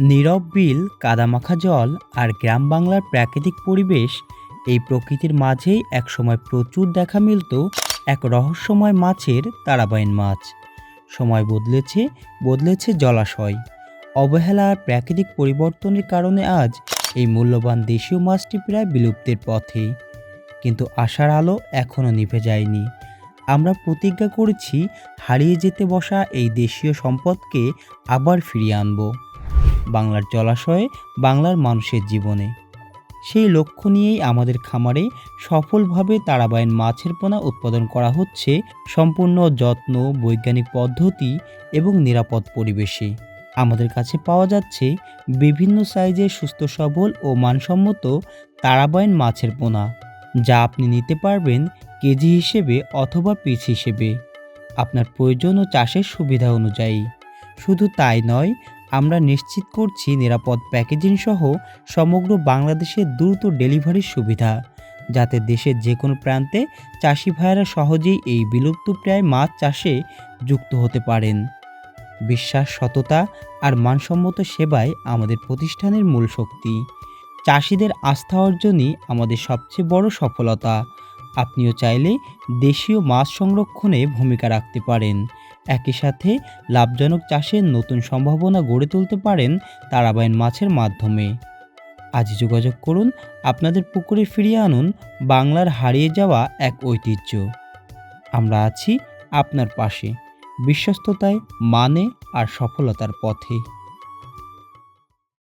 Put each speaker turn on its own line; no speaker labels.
নীরব বিল, কাদামাখা জল আর গ্রাম বাংলার প্রাকৃতিক পরিবেশ এই প্রকৃতির মাঝেই একসময় প্রচুর দেখা মিলত এক রহস্যময় মাছের তারাবাইন মাছ। সময় বদলেছে বদলেছে জলাশয়। অবহেলা আর প্রাকৃতিক পরিবর্তনের কারণে আজ এই মূল্যবান দেশীয় মাছটি প্রায় বিলুপ্তির পথে। কিন্তু আশার আলো এখনও নিভে যায়নি। আমরা প্রতিজ্ঞা করেছি হারিয়ে যেতে বসা এই দেশীয় সম্পদকে আবার ফিরিয়ে আনব। বাংলার জলাশয়ে, বাংলার মানুষের জীবনে। সেই লক্ষ্য নিয়েই আমাদের খামারে সফলভাবে তারাবাইন মাছের পোনা উৎপাদন করা হচ্ছে সম্পূর্ণ যত্ন, বৈজ্ঞানিক পদ্ধতি এবং নিরাপদ পরিবেশে। আমাদের কাছে পাওয়া যাচ্ছে বিভিন্ন সাইজের সুস্থ, সবল ও মানসম্মত তারাবাইন মাছের পোনা, যা আপনি নিতে পারবেন কেজি হিসেবে অথবা পিস হিসেবে। আপনার প্রয়োজন ও চাষের সুবিধা অনুযায়ী। শুধু তাই নয় আমরা নিশ্চিত করছি নিরাপদ প্যাকেজিং সহ সমগ্র বাংলাদেশে দ্রুত ডেলিভারির সুবিধা, যাতে দেশের যে কোনো প্রান্তে চাষি ভাইয়েরা সহজেই এই বিলুপ্তপ্রায় মাছ চাষে যুক্ত হতে পারেন। বিশ্বাস, সততা আর মানসম্মত সেবাই আমাদের প্রতিষ্ঠানের মূল শক্তি। চাষিদের আস্থা অর্জনই আমাদের সবচেয়ে বড় সফলতা। আপনিও চাইলে দেশীয় মাছ সংরক্ষণে ভূমিকা রাখতে পারেন। একই সাথে লাভজনক চাষের নতুন সম্ভাবনা গড়ে তুলতে পারেন তারাবাইন মাছের মাধ্যমে। আজ যোগাযোগ করুন, আপনাদের পুকুরে ফিরিয়ে আনুন বাংলার হারিয়ে যাওয়া এক ঐতিহ্য। আমরা আছি আপনার পাশে, বিশ্বস্ততায় মানে আর সফলতার পথে।